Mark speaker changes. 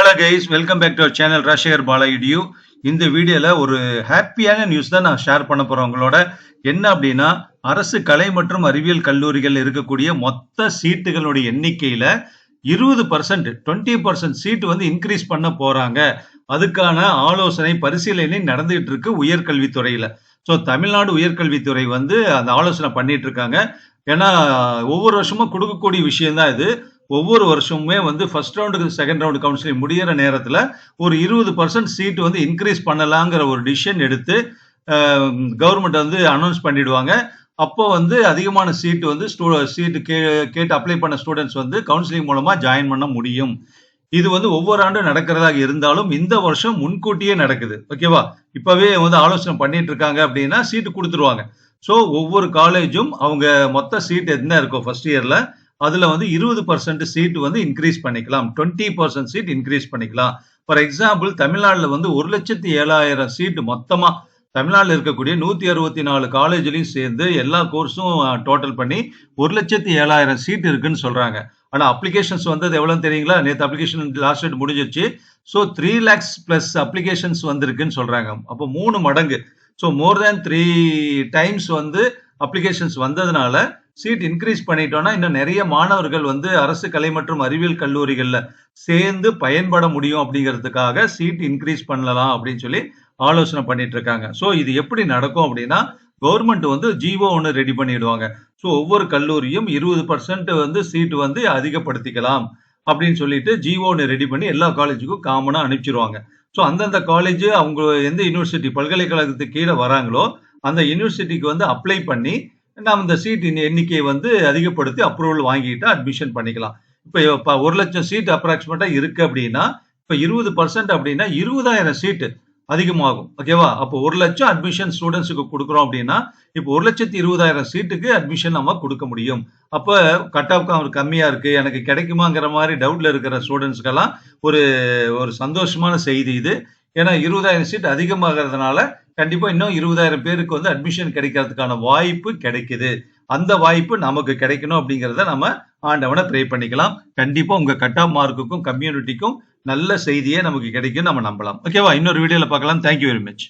Speaker 1: Hello guys welcome back to our channel Rajasekar பாலாயிடியூ இந்த வீடியோவில் ஒரு ஹாப்பியான நியூஸ் தான் நான் ஷேர் பண்ண போகிறேன் உங்களோட. என்ன அப்படின்னா அரசு கலை மற்றும் அறிவியல் கல்லூரிகள் இருக்கக்கூடிய மொத்த சீட்டுகளுடைய எண்ணிக்கையில் இருபது பர்சன்ட் டுவெண்ட்டி பர்சன்ட் சீட் வந்து இன்க்ரீஸ் பண்ண போகிறாங்க அதுக்கான ஆலோசனை பரிசீலனை நடந்துகிட்டு இருக்கு உயர்கல்வித்துறையில். ஸோ தமிழ்நாடு உயர்கல்வித்துறை வந்து அந்த ஆலோசனை பண்ணிட்டு இருக்காங்க. ஏன்னா ஒவ்வொரு வருஷமும் கொடுக்கக்கூடிய விஷயம் தான் இது. ஒவ்வொரு வருஷமுமே வந்து ஃபர்ஸ்ட் ரவுண்டுக்கு செகண்ட் ரவுண்டு கவுன்சிலிங் முடிகிற நேரத்தில் ஒரு இருபது பர்சன்ட் சீட் வந்து இன்க்ரீஸ் பண்ணலாங்கிற ஒரு டிசிஷன் எடுத்து கவர்மெண்ட் வந்து அனௌன்ஸ் பண்ணிடுவாங்க. அப்போ வந்து அதிகமான சீட் வந்து ஸ்டூ சீட்டு கே கேட்டு அப்ளை பண்ண ஸ்டூடெண்ட்ஸ் வந்து கவுன்சிலிங் மூலமாக ஜாயின் பண்ண முடியும். இது வந்து ஒவ்வொரு ஆண்டும் நடக்கிறதாக இருந்தாலும் இந்த வருஷம் முன்கூட்டியே நடக்குது. ஓகேவா இப்பவே வந்து ஆலோசனை பண்ணிட்டு இருக்காங்க அப்படின்னா சீட்டு கொடுத்துருவாங்க. ஸோ ஒவ்வொரு காலேஜும் அவங்க மொத்த சீட் என்ன இருக்கும் ஃபர்ஸ்ட் இயரில் அதுல வந்து இருபது பர்சன்ட் சீட் வந்து இன்க்ரீஸ் பண்ணிக்கலாம். டுவெண்ட்டி பர்சன்ட் சீட் இன்க்ரீஸ் பண்ணிக்கலாம். ஃபார் எக்ஸாம்பிள் தமிழ்நாட்டில் வந்து ஒரு லட்சத்தி ஏழாயிரம் சீட் மொத்தமாக தமிழ்நாட்டில் இருக்கக்கூடிய நூத்தி அறுபத்தி நாலு காலேஜ்லையும் சேர்ந்து எல்லா கோர்ஸும் டோட்டல் பண்ணி ஒரு லட்சத்தி ஏழாயிரம் சீட் இருக்குன்னு சொல்றாங்க. ஆனால் அப்ளிகேஷன்ஸ் வந்தது எவ்வளோன்னு தெரியுங்களா? நேற்று அப்ளிகேஷன் லாஸ்ட் டேட் முடிஞ்சிருச்சு. So three lakhs plus applications வந்திருக்குன்னு சொல்கிறாங்க அப்போ மூணு மடங்கு. So more than three times வந்து அப்ளிகேஷன்ஸ் வந்ததுனால சீட் இன்க்ரீஸ் பண்ணிட்டோம்னா இன்னும் நிறைய மாணவர்கள் வந்து அரசு கலை மற்றும் அறிவியல் கல்லூரிகளில் சேர்ந்து பயன்பட முடியும் அப்படிங்கிறதுக்காக சீட் இன்க்ரீஸ் பண்ணலாம் அப்படின்னு சொல்லி ஆலோசனை பண்ணிட்டு இருக்காங்க. ஸோ இது எப்படி நடக்கும் அப்படின்னா கவர்மெண்ட் வந்து ஜிஓ ஒன்று ரெடி பண்ணிடுவாங்க. ஸோ ஒவ்வொரு கல்லூரியும் இருபது பர்சன்ட் வந்து சீட் வந்து அதிகப்படுத்திக்கலாம் அப்படின்னு சொல்லிட்டு ஜிஓ ஒன்று ரெடி பண்ணி எல்லா காலேஜுக்கும் காமனாக அனுப்பிச்சிருவாங்க. ஸோ அந்தந்த காலேஜ் அவங்க எந்த யூனிவர்சிட்டி பல்கலைக்கழகத்துக்கு கீழே வராங்களோ அந்த யூனிவர்சிட்டிக்கு வந்து அப்ளை பண்ணி நம்ம இந்த சீட் எண்ணிக்கையை வந்து அதிகப்படுத்தி அப்ரூவல் வாங்கிட்டு அட்மிஷன் பண்ணிக்கலாம். இப்போ ஒரு லட்சம் சீட் அப்ராக்சிமேட்டாக இருக்குது அப்படின்னா இப்போ இருபது பர்சன்ட் அப்படின்னா இருபதாயிரம் சீட்டு அதிகமாகும். ஓகேவா அப்போ ஒரு லட்சம் அட்மிஷன் ஸ்டூடெண்ட்ஸுக்கு கொடுக்குறோம் அப்படின்னா இப்போ ஒரு லட்சத்தி இருபதாயிரம் சீட்டுக்கு அட்மிஷன் நம்ம கொடுக்க முடியும். அப்போ கட் ஆஃப் அவர் கம்மியாக இருக்குது எனக்கு கிடைக்குமாங்கிற மாதிரி டவுட்ல இருக்கிற ஸ்டூடெண்ட்ஸ்க்கெல்லாம் ஒரு ஒரு சந்தோஷமான செய்தி இது. ஏன்னா இருபதாயிரம் சீட் அதிகமாகிறதுனால கண்டிப்பா இன்னும் இருபதாயிரம் பேருக்கு வந்து அட்மிஷன் கிடைக்கிறதுக்கான வாய்ப்பு கிடைக்குது. அந்த வாய்ப்பு நமக்கு கிடைக்கணும் அப்படிங்கிறத நம்ம ஆண்டவனை ப்ரே பண்ணிக்கலாம். கண்டிப்பா உங்க கட் ஆஃப் மார்க்குக்கும் கம்யூனிட்டிக்கும் நல்ல செய்தியே நமக்கு கிடைக்கும் நம்ம நம்பலாம். ஓகேவா இன்னொரு வீடியோல பார்க்கலாம். Thank you very much